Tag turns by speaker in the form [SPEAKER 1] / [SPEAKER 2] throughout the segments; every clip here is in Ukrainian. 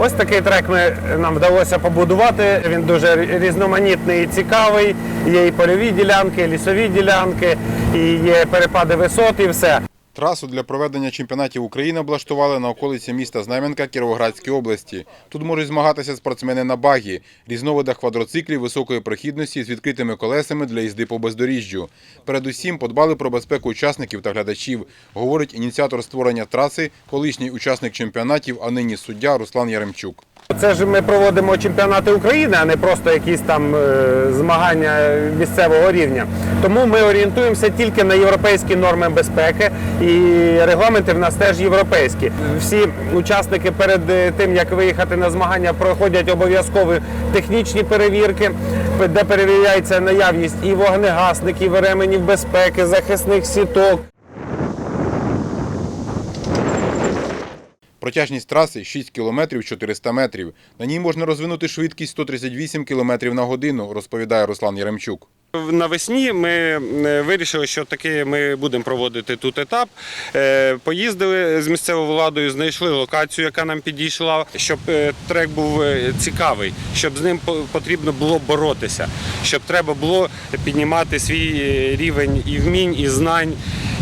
[SPEAKER 1] Ось такий трек ми, нам вдалося побудувати. Він дуже різноманітний і цікавий. Є і польові ділянки, і лісові ділянки, і є перепади висот, і все.
[SPEAKER 2] Трасу для проведення чемпіонатів України облаштували на околиці міста Знам'янка Кіровоградської області. Тут можуть змагатися спортсмени на багі, різновидах квадроциклів високої прохідності з відкритими колесами для їзди по бездоріжжю. Передусім подбали про безпеку учасників та глядачів, говорить ініціатор створення траси, колишній учасник чемпіонатів, а нині суддя Руслан Яремчук.
[SPEAKER 1] Це ж ми проводимо чемпіонати України, а не просто якісь там е, змагання місцевого рівня. Тому ми орієнтуємося тільки на європейські норми безпеки, і регламенти в нас теж європейські. Всі учасники перед е, тим, як виїхати на змагання, проходять обов'язкові технічні перевірки, де перевіряється наявність і вогнегасників, і ременів безпеки, захисних сіток.
[SPEAKER 2] Протяжність траси 6 кілометрів 400 метрів. На ній можна розвинути швидкість 138 кілометрів на годину, розповідає Руслан Яремчук.
[SPEAKER 1] Навесні ми е, вирішили, що таки ми будемо проводити тут етап. Е, Поїздили з місцевою владою, знайшли локацію, яка нам підійшла, щоб е, трек був цікавий, щоб з ним по- потрібно було боротися, щоб треба було піднімати свій рівень і вмінь, і знань,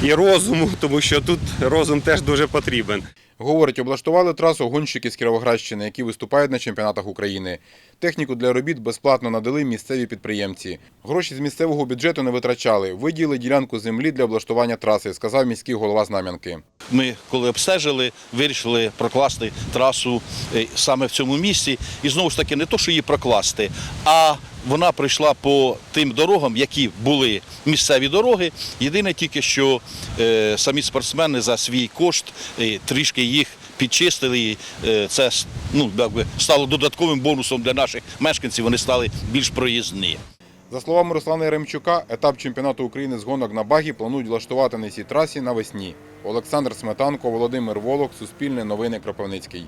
[SPEAKER 1] і розуму, тому що тут розум теж дуже потрібен.
[SPEAKER 2] Говорить, облаштували трасу гонщики з Кіровоградщини, які виступають на чемпіонатах України. Техніку для робіт безплатно надали місцеві підприємці. Гроші з місцевого бюджету не витрачали. Виділили ділянку землі для облаштування траси, сказав міський голова Знам'янки.
[SPEAKER 3] Ми, коли обстежили, вирішили прокласти трасу е, саме в цьому місці. І знову ж таки, не то, що її прокласти, а вона прийшла по тим дорогам, які були місцеві дороги. Єдине тільки, що е, самі спортсмени за свій кошт е, трішки їх підчистили. І, е, це ну, якби стало додатковим бонусом для наших мешканців. Вони стали більш проїзні.
[SPEAKER 2] За словами Руслана Яремчука, етап чемпіонату України з гонок на багі планують влаштувати на цій трасі навесні. Олександр Сметанко, Володимир Волок, Суспільне новини Кропивницький.